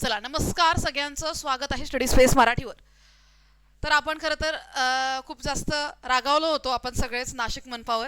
चला नमस्कार सगळ्यांचं. स्वागत आहे स्टडी स्पेस मराठीवर. तर आपण खरं तर खूप जास्त रागावलो होतो आपण सगळेच नाशिक मनपावर.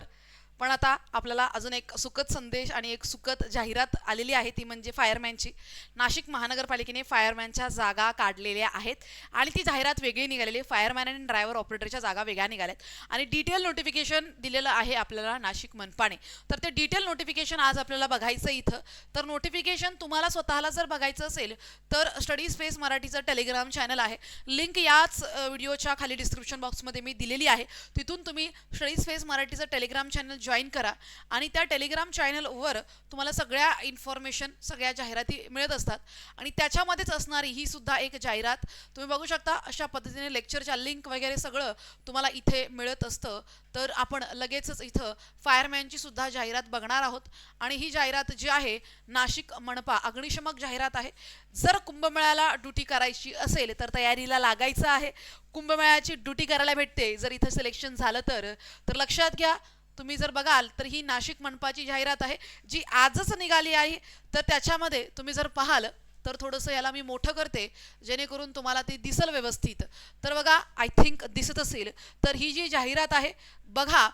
पण आता आपल्याला अजून एक सुखद संदेश आणि एक सुखद जाहिरात आलेली आहे ती म्हणजे फायरमॅनची. नाशिक महानगरपालिकेने फायरमॅनच्या जागा काढलेल्या आहेत आणि ती जाहिरात वेगळी निघालेली फायरमॅन आणि ड्रायव्हर ऑपरेटरच्या जागा वेगळ्या निघाल्यात. आणि डिटेल नोटिफिकेशन दिलेलं आहे आपल्याला नाशिक मनपाने. तर ते डिटेल नोटिफिकेशन आज आपल्याला बघायचं इथं. तर नोटिफिकेशन तुम्हाला स्वतःला जर बघायचं असेल तर स्टडी स्पेस मराठीचं टेलिग्राम चॅनल आहे. लिंक याच व्हिडिओच्या खाली डिस्क्रिप्शन बॉक्समध्ये मी दिलेली आहे. तिथून तुम्ही स्टडी स्पेस मराठीचं टेलिग्राम चॅनल जॉईन करा. आणि त्या टेलिग्राम चॅनलवर तुम्हाला सगळ्या इन्फॉर्मेशन सगळ्या जाहिराती मिळत असतात. आणि त्याच्यामध्येच असणारी ही सुद्धा एक जाहिरात. तुम्ही बघू शकता अशा पद्धतीने लेक्चरच्या लिंक वगैरे सगळं तुम्हाला इथे मिळत असतं. तर आपण लगेचच इथं फायरमॅनची सुद्धा जाहिरात बघणार आहोत. आणि ही जाहिरात जी आहे नाशिक मनपा अग्निशमक जाहिरात आहे. जर कुंभमेळ्याला ड्युटी करायची असेल तर तयारीला लागायचं आहे. कुंभमेळ्याची ड्युटी करायला भेटते. जर इथं सिलेक्शन झालं तर तर लक्षात घ्या तुम्ही जर बघाल तर ही नाशिक मनपाची जाहिरात आहे जी आजच निघाली आहे. तर त्याच्यामध्ये तुम्ही जर पाहाल तर थोडंसं याला मी मोठं करते जेणेकरून तुम्हाला ते दिसल व्यवस्थित. तर बघा आय थिंक दिसत असेल तर ही जी जाहिरात आहे बघा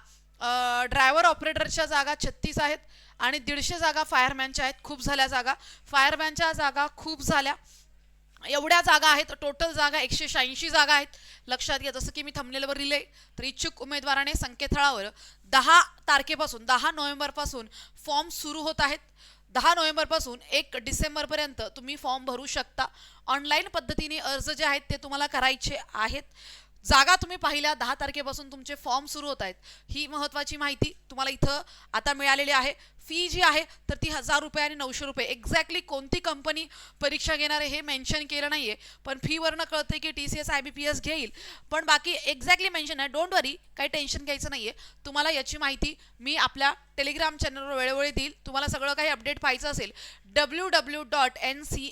ड्रायव्हर ऑपरेटरच्या जागा छत्तीस आहेत आणि दीडशे जागा फायरमॅनच्या आहेत खूप झाल्या जागा. फायरमॅनच्या जागा खूप झाल्या. एवढ्या जागा आहेत टोटल जागा एकशे शहाऐंशी जागा आहेत. लक्षात घ्या जसं की मी थंबनेलवर लिहिले तर इच्छुक उमेदवाराने संकेतस्थळावर दहा तारखेपासून दहा नोव्हेंबरपासून फॉर्म सुरू होत आहेत. दहा नोव्हेंबरपासून एक डिसेंबरपर्यंत तुम्ही फॉर्म भरू शकता. ऑनलाईन पद्धतीने अर्ज जे आहेत ते तुम्हाला करायचे आहेत. जागा तुम्ही पाहिल्या दहा तारखेपासून तुमचे फॉर्म सुरू होत आहेत. ही महत्त्वाची माहिती तुम्हाला इथं आता मिळालेली आहे. फी जी आहे तर ती हजार रुपये आणि नऊशे रुपये. एक्झॅक्टली कोणती कंपनी परीक्षा घेणार आहे हे मेन्शन केलं नाही आहे पण फीवरनं कळतं की T C S I B P S घेईल. पण बाकी एक्झॅक्टली मेन्शन आहे. डोंट वरी काही टेन्शन घ्यायचं नाही आहे तुम्हाला याची माहिती मी आपल्या टेलिग्राम चॅनलवर वेळोवेळी देईल. तुम्हाला सगळं काही अपडेट पाहायचं असेल W W dot N C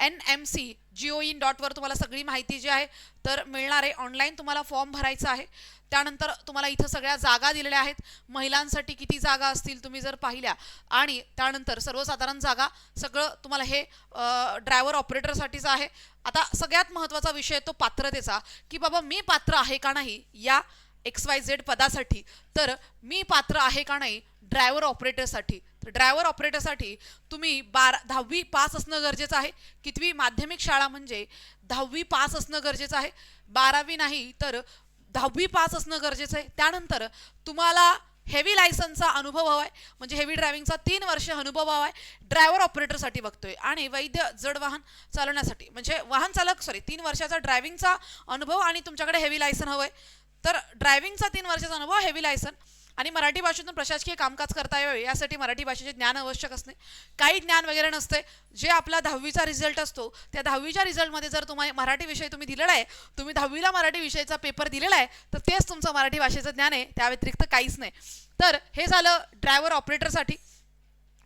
N M C Jio in डॉटवर तुम्हाला सगळी माहिती जी आहे तर मिळणार आहे. ऑनलाईन तुम्हाला फॉर्म भरायचा आहे. त्यानंतर तुम्हाला इथं सगळ्या जागा दिलेल्या आहेत. महिलांसाठी किती जागा असतील तुम्ही जर पाहिल्या. आणि त्यानंतर सर्वसाधारण जागा सगळं तुम्हाला हे ड्रायव्हर ऑपरेटरसाठीच आहे. आता सगळ्यात महत्त्वाचा विषय आहे तो पात्रतेचा. की बाबा मी पात्र आहे का नाही या एक्स वाय झेड पदासाठी? तर मी पात्र आहे का नाही ड्रायव्हर ऑपरेटरसाठी तर ड्रायव्हर ऑपरेटरसाठी तुम्ही बारा दहावी पास असणं गरजेचं आहे. कितवी माध्यमिक शाळा म्हणजे दहावी पास असणं गरजेचं आहे. बारावी नाही तर दहावी पास असणं गरजेचं आहे. त्यानंतर तुम्हाला हेवी लायसनचा अनुभव हवा आहे म्हणजे हेवी ड्रायव्हिंगचा तीन वर्ष अनुभव हवा आहे ड्रायव्हर ऑपरेटरसाठी बघतोय. आणि वैद्य जड वाहन चालवण्यासाठी. म्हणजे वाहन चालक सॉरी तीन वर्षाचा ड्रायव्हिंगचा अनुभव आणि तुमच्याकडे हेवी लायसन हवं आहे तर ड्रायव्हिंगचा तीन वर्षाचा अनुभव हेवी लायसन आणि मराठी भाषेतून प्रशासकीय कामकाज करता यावे यासाठी मराठी भाषेचे ज्ञान आवश्यक असणे. काही ज्ञान वगैरे नसते. जे आपला दहावीचा रिझल्ट असतो त्या दहावीच्या रिझल्टमध्ये जर तुम्हाला मराठी विषय तुम्ही दिलेला आहे तुम्ही दहावीला मराठी विषयाचा पेपर दिलेला आहे तर तेच तुमचं मराठी भाषेचं ज्ञान आहे. त्या व्यतिरिक्त काहीच नाही. तर हे झालं ड्रायव्हर ऑपरेटरसाठी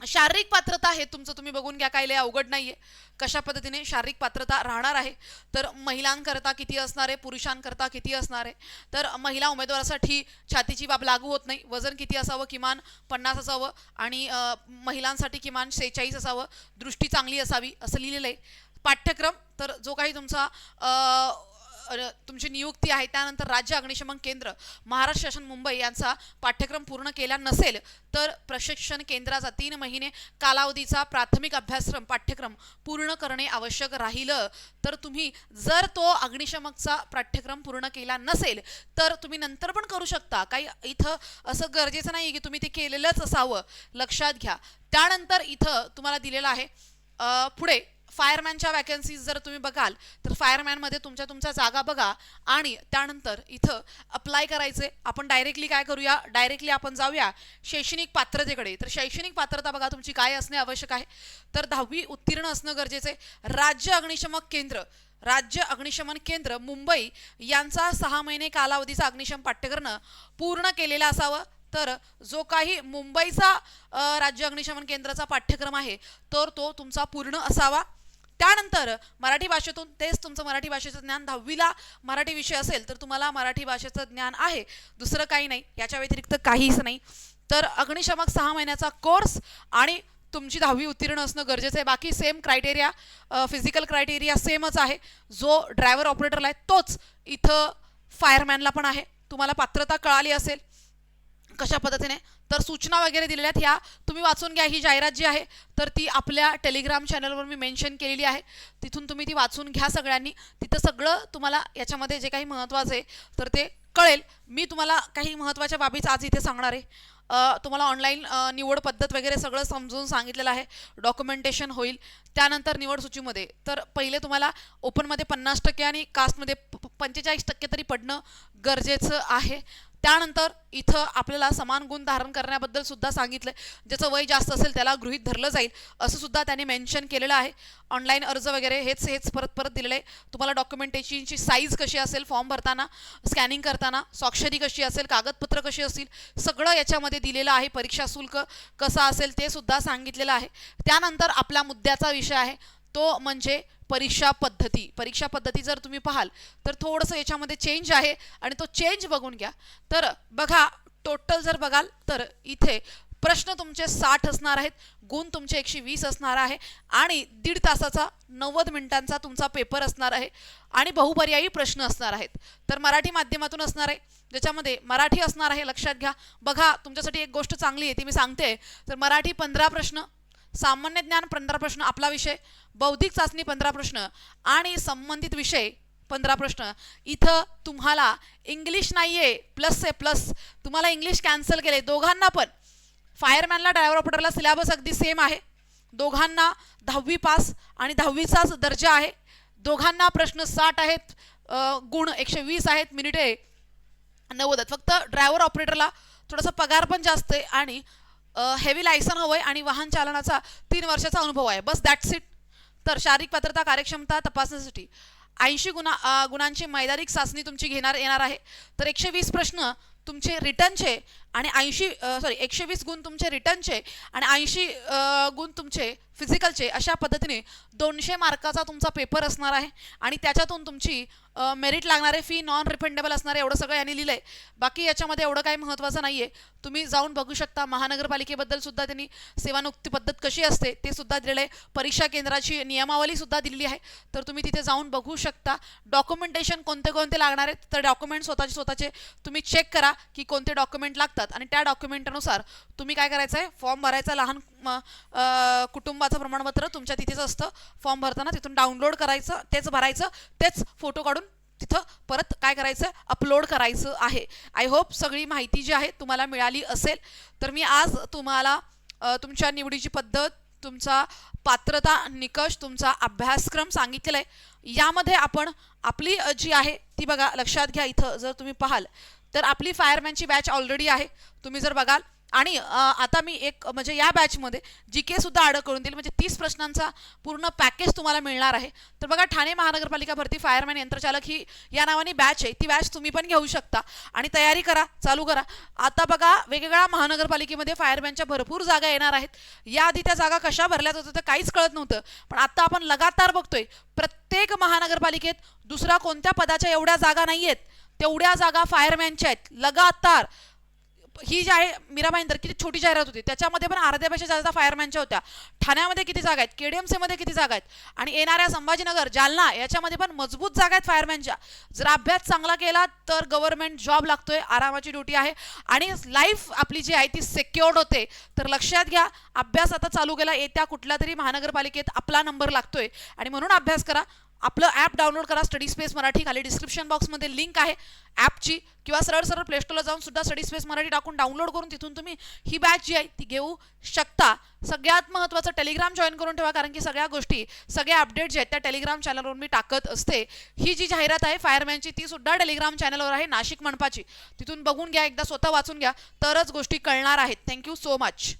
शारीरिक पात्रता हे तुमचं तुम्ही बघून घ्या काय लय अवघड नाही आहे कशा पद्धतीने शारीरिक पात्रता राहणार आहे? तर महिलांकरता किती असणार आहे? पुरुषांकरता किती असणार आहे? तर महिला उमेदवारासाठी छातीची बाब लागू होत नाही. वजन किती असावं? किमान पन्नास असावं आणि महिलांसाठी किमान सेहेचाळीस असावं. दृष्टी चांगली असावी असं लिहिलेलं आहे. पाठ्यक्रम तर जो काही तुमचा तुमची नियुक्ती आहे त्यानंतर राज्य अग्निशमन केंद्र महाराष्ट्र शासन मुंबई यांचा पाठ्यक्रम पूर्ण केला नसेल तर प्रशिक्षण केंद्राचा तीन महिने कालावधीचा प्राथमिक अभ्यासक्रम पाठ्यक्रम पूर्ण करणे आवश्यक राहिलं. तर तुम्ही जर तो अग्निशमकचा पाठ्यक्रम पूर्ण केला नसेल तर तुम्ही नंतर पण करू शकता. काही इथं असं गरजेचं नाही की तुम्ही ते केलेलंच असावं. लक्षात घ्या. त्यानंतर इथं तुम्हाला दिलेलं आहे पुढे फायरमॅनच्या वॅकन्सीज जर तुम्ही बघाल तर फायरमॅनमध्ये तुमच्या तुमच्या जागा बघा आणि त्यानंतर इथं अप्लाय करायचे. आपण डायरेक्टली काय करूया? डायरेक्टली आपण जाऊया शैक्षणिक पात्रतेकडे. तर शैक्षणिक पात्रता बघा तुमची काय असणे आवश्यक आहे. तर दहावी उत्तीर्ण असणं गरजेचे आहे. राज्य अग्निशमक केंद्र. राज्य अग्निशमन केंद्र मुंबई यांचा सहा महिने कालावधीचा अग्निशम पाठ्यक्रम पूर्ण केलेला असावं. तर जो काही मुंबईचा राज्य अग्निशमन केंद्राचा पाठ्यक्रम आहे तर तो तुमचा पूर्ण असावा. त्यानंतर मराठी भाषेतून तेच तुमचं मराठी भाषेचं ज्ञान दहावीला मराठी विषय असेल तर तुम्हाला मराठी भाषेचं ज्ञान आहे. दुसरं काही नाही. याच्या व्यतिरिक्त काहीच नाही. तर अग्निशमक सहा महिन्याचा कोर्स आणि तुमची दहावी उत्तीर्ण असणं गरजेचं आहे. बाकी सेम क्रायटेरिया फिजिकल क्रायटेरिया सेमच आहे. जो ड्रायव्हर ऑपरेटरला आहे तोच इथं फायरमॅनला पण आहे. तुम्हाला पात्रता कळाली असेल. कशा पद्धतीने? तर सूचना वगैरे दिलेल्या आहेत. ह्या तुम्ही वाचून घ्या. ही जाहिरात जी आहे तर ती आपल्या टेलिग्राम चॅनलवर मी मेन्शन केलेली आहे. तिथून तुम्ही ती वाचून घ्या सगळ्यांनी. तिथं सगळं तुम्हाला याच्यामध्ये जे काही महत्त्वाचं आहे तर ते कळेल. मी तुम्हाला काही महत्त्वाच्या बाबीच आज इथे सांगणार आहे. तुम्हाला ऑनलाईन निवड पद्धत वगैरे सगळं समजून सांगितलेलं आहे. डॉक्युमेंटेशन होईल. त्यानंतर निवड सूचीमध्ये. तर पहिले तुम्हाला ओपनमध्ये पन्नास टक्के आणि कास्टमध्ये पंचेचाळीस टक्के तरी पडणं गरजेचं आहे. त्यानंतर इथं आपल्याला समान गुण धारण करण्याबद्दल सुद्धा सांगितलं. ज्याचं वय जास्त असेल त्याला गृहीत धरलं जाईल. असं सुद्धा त्याने मेन्शन केलेलं आहे. ऑनलाईन अर्ज वगैरे हेच हेच परत परत दिलेलं आहे. तुम्हाला डॉक्युमेंटेशनची साईज कशी असेल फॉर्म भरताना स्कॅनिंग करताना स्वाक्षरी कशी असेल कागदपत्र कशी असतील सगळं याच्यामध्ये दिलेलं आहे. परीक्षा शुल्क कसं असेल ते सुद्धा सांगितलेलं आहे. त्यानंतर आपला मुद्द्याचा विषय आहे. तो म्हणजे परीक्षा पद्धती. परीक्षा पद्धती जर तुम्ही पाहाल तर थोडंसं याच्यामध्ये चेंज आहे आणि तो चेंज बघून घ्या. तर बघा टोटल जर बघाल तर इथे प्रश्न तुमचे साठ असणार आहेत गुण तुमचे एकशे वीस असणार आहे आणि दीड तासाचा नव्वद मिनिटांचा तुमचा पेपर असणार आहे आणि बहुपर्यायी प्रश्न असणार आहेत. तर मराठी माध्यमातून असणार आहे. ज्याच्यामध्ये मराठी असणार आहे लक्षात घ्या. बघा तुमच्यासाठी एक गोष्ट चांगली आहे ती मी सांगते. तर मराठी पंधरा प्रश्न सामान्य ज्ञान पंधरा प्रश्न आपला विषय बौद्धिक चाचणी पंधरा प्रश्न आणि संबंधित विषय पंधरा प्रश्न. इथं तुम्हाला इंग्लिश नाही आहे प्लस आहे प्लस. तुम्हाला इंग्लिश कॅन्सल केले दोघांना पण. फायरमॅनला ड्रायव्हर ऑपरेटरला सिलेबस अगदी सेम आहे. दोघांना दहावी पास आणि दहावीचाच दर्जा आहे. दोघांना प्रश्न साठ आहेत गुण एकशे वीस आहेत मिनिटे नव्वद आहेत. फक्त ड्रायव्हर ऑपरेटरला थोडासा पगार पण जास्त आहे आणि हेवी लायसन हवं आहे आणि वाहन चालनाचा तीन वर्षाचा अनुभव आहे. बस दॅट्स इट तर शारीरिक पात्रता कार्यक्षमता तपासण्यासाठी ऐंशी गुणा गुणांची मैदानिक चाचणी तुमची घेणार येणार आहे. तर एकशे वीस प्रश्न तुमचे रिटर्नचे आणि ऐंशी सॉरी एकशे वीस गुण तुमचे रिटर्नचे आणि ऐंशी गुण तुमचे फिजिकलचे अशा पद्धतीने दोनशे मार्काचा तुमचा पेपर असणार आहे आणि त्याच्यातून तुमची मेरिट लागणारे फी नॉन रिफंडेबल असणारे एवढं सगळं यांनी लिहिलं आहे बाकी याच्यामध्ये एवढं काही महत्त्वाचं नाही आहे तुम्ही जाऊन बघू शकता महानगरपालिकेबद्दल सुद्धा त्यांनी सेवानियुक्ती पद्धत कशी असते ते सुद्धा दिलेलं आहे. परीक्षा केंद्राची नियमावली सुद्धा दिलेली आहे. तर तुम्ही तिथे जाऊन बघू शकता. डॉक्युमेंटेशन कोणते कोणते लागणार आहेत तर डॉक्युमेंट स्वतःचे स्वतःचे तुम्ही चेक करा की कोणते डॉक्युमेंट लागतात. आणि त्या डॉक्युमेंटनुसार तुम्ही काय करायचं आहे फॉर्म भरायचा लहान म, कुटुंबाचं प्रमाणपत्र तुमच्या तिथेच असतं. फॉर्म भरताना तिथून डाउनलोड करायचं तेच भरायचं तेच फोटो काढून तिथं परत काय करायचं? अपलोड करायचं आहे. आय होप सगळी माहिती जी आहे तुम्हाला मिळाली असेल. तर मी आज तुम्हाला तुमच्या निवडीची पद्धत तुमचा पात्रता निकष तुमचा अभ्यासक्रम सांगितलेला आहे यामध्ये आपण आपली जी आहे ती बघा लक्षात घ्या इथं जर तुम्ही पाहाल. तर आपली फायरमॅनची बॅच ऑलरेडी आहे. तुम्ही जर बघाल आणि आता मी एक म्हणजे या बॅचमध्ये जी के सुद्धा आड करून देईल. म्हणजे तीस प्रश्नांचा पूर्ण पॅकेज तुम्हाला मिळणार आहे. तर बघा ठाणे महानगरपालिका भरती फायरमॅन यंत्रचालक ही या नावाने बॅच आहे. ती बॅच तुम्ही पण घेऊ शकता. आणि तयारी करा चालू करा. आता बघा वेगवेगळ्या महानगरपालिकेमध्ये फायरमॅनच्या भरपूर जागा येणार आहेत. याआधी त्या जागा कशा भरल्या जात होत्या काहीच कळत नव्हतं. पण आता आपण लगातार बघतोय प्रत्येक महानगरपालिकेत दुसऱ्या कोणत्या पदाच्या एवढ्या जागा नाही आहेत तेवढ्या जागा फायरमॅनच्या आहेत. लगातार. ही जी आहे मीरा भाईंदर किती छोटी जाहिरात होती. त्याच्यामध्ये पण अर्ध्यापेक्षा जास्त फायरमॅनच्या होत्या. ठाण्यामध्ये किती जागा आहेत? केडीएमसीमध्ये किती जागा आहेत? आणि येणाऱ्या संभाजीनगर जालना याच्यामध्ये पण मजबूत जागा आहेत फायरमॅनच्या जर अभ्यास चांगला केला तर गव्हर्नमेंट जॉब लागतोय आरामाची ड्युटी आहे. आणि लाईफ आपली जी आहे ती सेक्युअर्ड होते. तर लक्षात घ्या अभ्यास आता चालू केला येत्या कुठल्या तरी महानगरपालिकेत आपला नंबर लागतोय. आणि म्हणून अभ्यास करा. आपलं ॲप डाउनलोड करा स्टडी स्पेस मराठी खाली डिस्क्रिप्शन बॉक्समध्ये लिंक आहे. ॲपची किंवा सरळ सरळ प्लेस्टोरला जाऊन सुद्धा स्टडी स्पेस मराठी टाकून डाउनलोड करून तिथून तुम्ही ही बॅच जी आहे ती घेऊ शकता. सगळ्यात महत्त्वाचं टेलिग्राम जॉईन करून ठेवा कारण की सगळ्या गोष्टी सगळ्या अपडेट जे आहेत त्या टेलिग्राम चॅनलवर मी टाकत असते. ही जी जाहिरात आहे फायरमॅनची ती सुद्धा टेलिग्राम चॅनलवर आहे नाशिक मनपाची. तिथून बघून घ्या एकदा स्वतः वाचून घ्या. तरच गोष्टी कळणार आहेत. Thank you so much